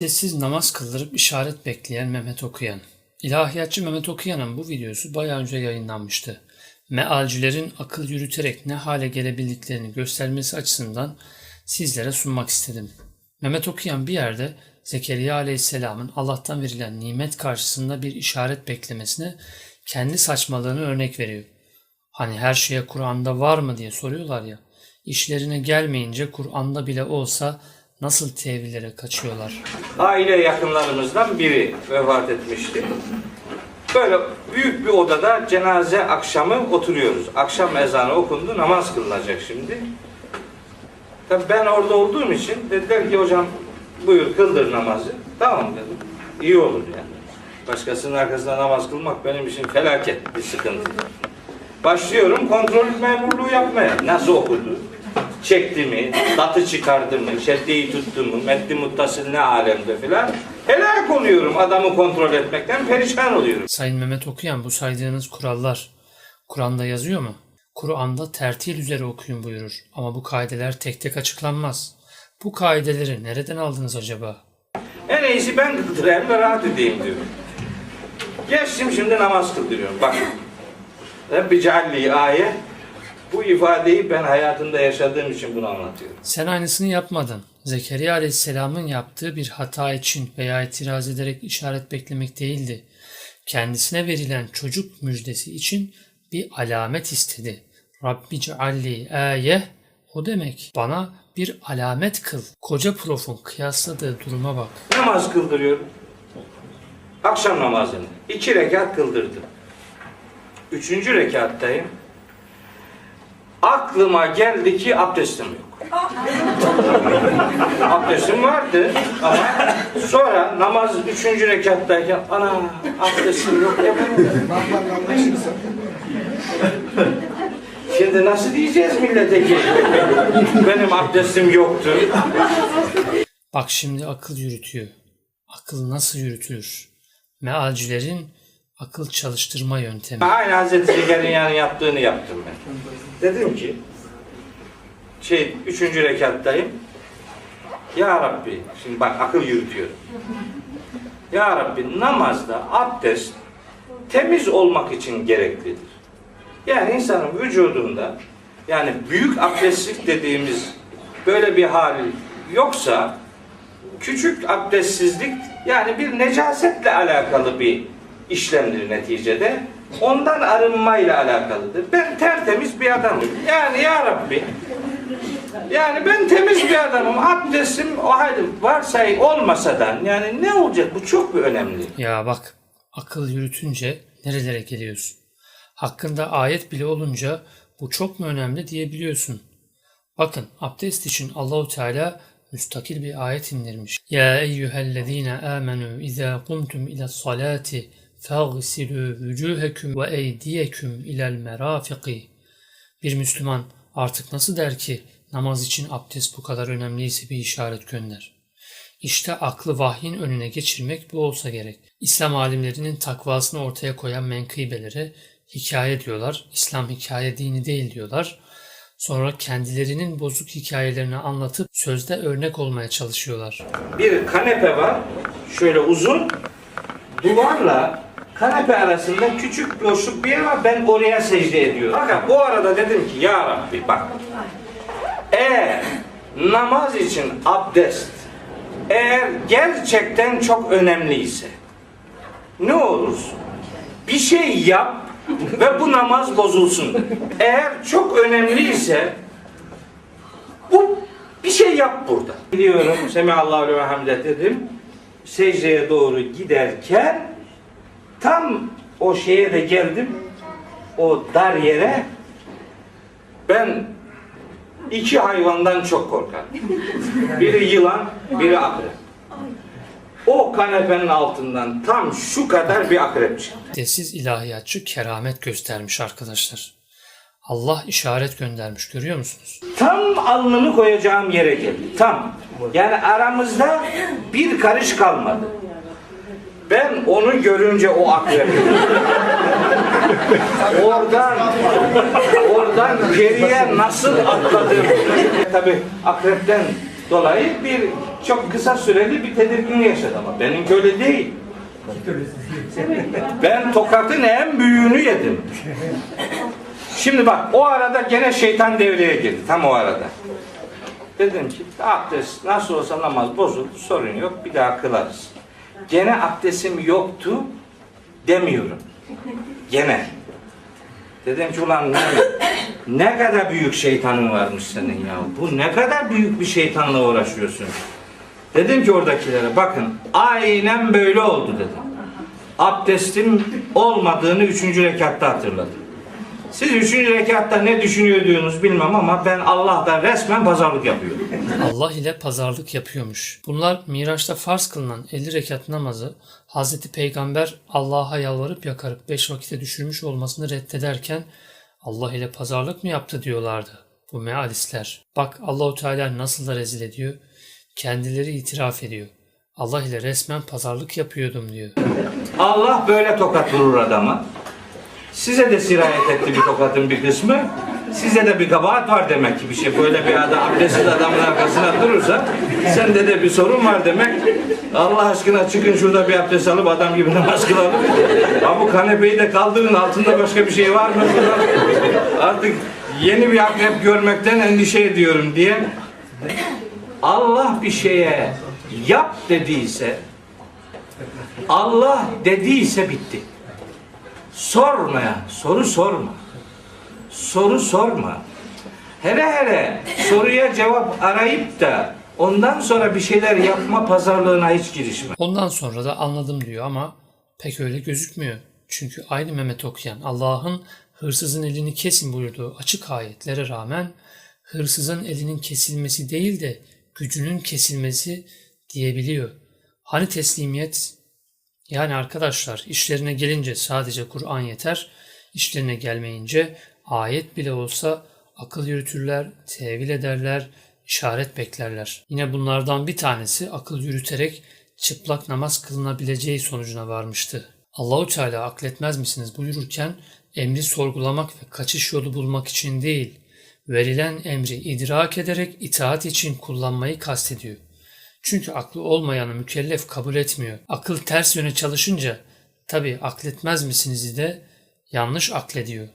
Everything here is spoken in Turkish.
Sessiz namaz kıldırıp işaret bekleyen Mehmet Okuyan. İlahiyatçı Mehmet Okuyan'ın bu videosu bayağı önce yayınlanmıştı. Mealcilerin akıl yürüterek ne hale gelebildiklerini göstermesi açısından sizlere sunmak istedim. Mehmet Okuyan bir yerde Zekeriya Aleyhisselam'ın Allah'tan verilen nimet karşısında bir işaret beklemesine kendi saçmalığını örnek veriyor. Hani her şeye Kur'an'da var mı diye soruyorlar ya. İşlerine gelmeyince Kur'an'da bile olsa nasıl tevillere kaçıyorlar. aile yakınlarımızdan biri vefat etmişti. Böyle büyük bir odada cenaze akşamı oturuyoruz. Akşam ezanı okundu, namaz kılınacak şimdi. Tabii ben orada olduğum için dediler ki hocam buyur kıldır namazı. Tamam dedim. İyi olur yani. Başkasının arkasında namaz kılmak benim için felaket bir sıkıntı. Başlıyorum kontrol memurluğu yapmaya. Nasıl okudu? Çekti mi? Datı çıkardı mı? Şeddeyi tuttu mu? Meddi muttasıl ne alemde filan. Helak oluyorum adamı kontrol etmekten perişan oluyorum. Sayın Mehmet Okuyan bu saydığınız kurallar Kur'an'da yazıyor mu? Kur'an'da tertil üzere okuyun buyurur ama bu kaideler tek tek açıklanmaz. Bu kaideleri nereden aldınız acaba? En iyisi ben kıldırayım ve rahat edeyim diyorum. Geçtim şimdi namaz kıldırıyorum. Bak. Rabbi cealli ayet. Bu ifadeyi ben hayatımda yaşadığım için bunu anlatıyorum. Sen aynısını yapmadın. Zekeriya Aleyhisselam'ın yaptığı bir hata için veya itiraz ederek işaret beklemek değildi. Kendisine verilen çocuk müjdesi için bir alamet istedi. Rabbi cealli ayeh o demek bana bir alamet kıl. Koca profun kıyasladığı duruma bak. Namaz kıldırıyorum. Akşam namazını. iki rekat kıldırdım. Üçüncü rekattayım. Aklıma geldi ki abdestim yok. abdestim vardı ama sonra namaz üçüncü rekattayken ana abdestim yok yapamadım. Şimdi nasıl diyeceğiz millete ki benim abdestim yoktu. Bak şimdi akıl yürütüyor. Akıl nasıl yürütülür? Mealcilerin akıl çalıştırma yöntemi. Aynı Hazreti Zekeriya'nın yaptığını yaptım ben. Dedim ki şey üçüncü rekattayım. Ya Rabbi şimdi bak akıl yürütüyorum. Ya Rabbi namazda abdest temiz olmak için gereklidir. Yani insanın vücudunda yani büyük abdestlik dediğimiz böyle bir hal yoksa küçük abdestsizlik yani bir necasetle alakalı bir işlemdir neticede. Ondan arınmayla alakalıdır. Ben tertemiz bir adamım. Yani ya Rabbi yani ben temiz bir adamım. Abdestim o halde varsay olmasa da yani ne olacak? Bu çok bir önemli. Ya bak akıl yürütünce nerelere geliyorsun? Hakkında ayet bile olunca bu çok mu önemli diyebiliyorsun. Bakın abdest için Allahu Teala müstakil bir ayet indirmiş. Ya eyyühellezine amenu izâ kumtum ila salati vücûheküm ve eydiyeküm ilel merafiki. Bir Müslüman artık nasıl der ki namaz için abdest bu kadar önemliyse bir işaret gönder. İşte aklı vahyin önüne geçirmek bu olsa gerek. İslam alimlerinin takvasını ortaya koyan menkıbelere hikaye diyorlar. İslam hikaye dini değil diyorlar. Sonra kendilerinin bozuk hikayelerini anlatıp sözde örnek olmaya çalışıyorlar. Bir kanepe var. Şöyle uzun. Duvarla kanepe arasında küçük boşluk bir yer var. Ben oraya secde ediyorum. Fakat bu arada dedim ki ya Rabbi bak. Eğer namaz için abdest eğer gerçekten çok önemliyse ne olursun bir şey yap ve bu namaz bozulsun. Eğer çok önemliyse bu bir şey yap burada. Biliyorum Semihallahu ve hamdet dedim. Secdeye doğru giderken tam o şeye de geldim. O dar yere ben iki hayvandan çok korkarım. Biri yılan, biri akrep. O kanepenin altından tam şu kadar bir akrep çıktı. Desiz ilahiyatçı keramet göstermiş arkadaşlar. Allah işaret göndermiş görüyor musunuz? Tam alnımı koyacağım yere geldi. Tam. Yani aramızda bir karış kalmadı. Ben onu görünce o akrebi. oradan oradan geriye nasıl atladım? Tabi akrepten dolayı bir çok kısa süreli bir tedirginlik yaşadı ama benimki öyle değil. Ben tokatın en büyüğünü yedim. Şimdi bak o arada gene şeytan devreye girdi tam o arada. Dedim ki abdest nasıl olsa namaz bozuldu sorun yok bir daha kılarız. Gene abdestim yoktu demiyorum. Gene. Dedim ki ulan ne, ne kadar büyük şeytanın varmış senin ya. Bu ne kadar büyük bir şeytanla uğraşıyorsun. Dedim ki oradakilere bakın aynen böyle oldu dedim. Abdestim olmadığını üçüncü rekatta hatırladım. Siz üçüncü rekatta ne düşünüyordunuz bilmem ama ben Allah'tan resmen pazarlık yapıyorum. Allah ile pazarlık yapıyormuş. Bunlar Miraç'ta farz kılınan 50 rekat namazı Hazreti Peygamber Allah'a yalvarıp yakarıp 5 vakite düşürmüş olmasını reddederken Allah ile pazarlık mı yaptı diyorlardı bu mealistler. Bak Allahu Teala nasıl da rezil ediyor. Kendileri itiraf ediyor. Allah ile resmen pazarlık yapıyordum diyor. Allah böyle tokat vurur adama. Size de sirayet etti bir tokatın bir kısmı. Size de bir kabahat var demek ki bir şey. Böyle bir adam abdestsiz adamın arkasına durursa sende de bir sorun var demek. Allah aşkına çıkın şurada bir abdest alıp adam gibi namaz kılalım. Ha bu kanepeyi de kaldırın altında başka bir şey var mı? Artık yeni bir akrep görmekten endişe ediyorum diye. Allah bir şeye yap dediyse Allah dediyse bitti. Sormaya, soru sorma. Soru sorma. Hele hele soruya cevap arayıp da ondan sonra bir şeyler yapma pazarlığına hiç girişme. Ondan sonra da anladım diyor ama pek öyle gözükmüyor. Çünkü aynı Mehmet okuyan Allah'ın hırsızın elini kesin buyurduğu açık ayetlere rağmen hırsızın elinin kesilmesi değil de gücünün kesilmesi diyebiliyor. Hani teslimiyet? Yani arkadaşlar işlerine gelince sadece Kur'an yeter, işlerine gelmeyince ayet bile olsa akıl yürütürler, tevil ederler, işaret beklerler. Yine bunlardan bir tanesi akıl yürüterek çıplak namaz kılınabileceği sonucuna varmıştı. Allahu Teala akletmez misiniz buyururken emri sorgulamak ve kaçış yolu bulmak için değil, verilen emri idrak ederek itaat için kullanmayı kastediyor. Çünkü aklı olmayanı mükellef kabul etmiyor. Akıl ters yöne çalışınca tabi akletmez misiniz de yanlış aklediyor.